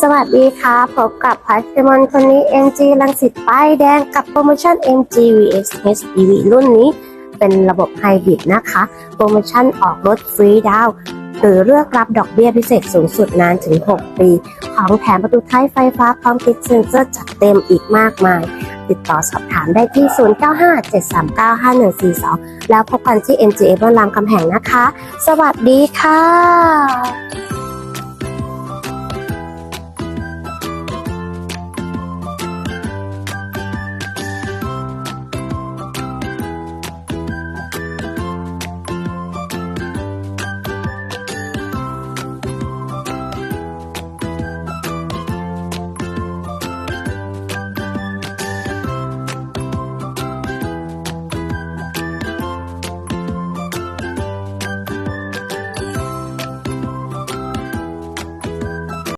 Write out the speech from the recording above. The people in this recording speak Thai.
สวัสดีค่ะพบกับพัชมอนคนนี้ MG ลังสิตป้ายแดงกับโปรโมชั่น MG VS HEV รุ่นนี้เป็นระบบไฮบริดนะคะ โปรโมชั่นออกรถฟรีดาวหรือเลือกรับดอกเบี้ยพิเศษสูงสุดนานถึง 6 ปี ของแถมประตูท้ายไฟฟ้าพร้อมติดเซ็นเซอร์จัดเต็มอีกมากมาย ติดต่อสอบถามได้ที่ 0957395142 แล้วพบกันที่ MG เอเวอร์รามคำแหงนะคะ สวัสดีค่ะ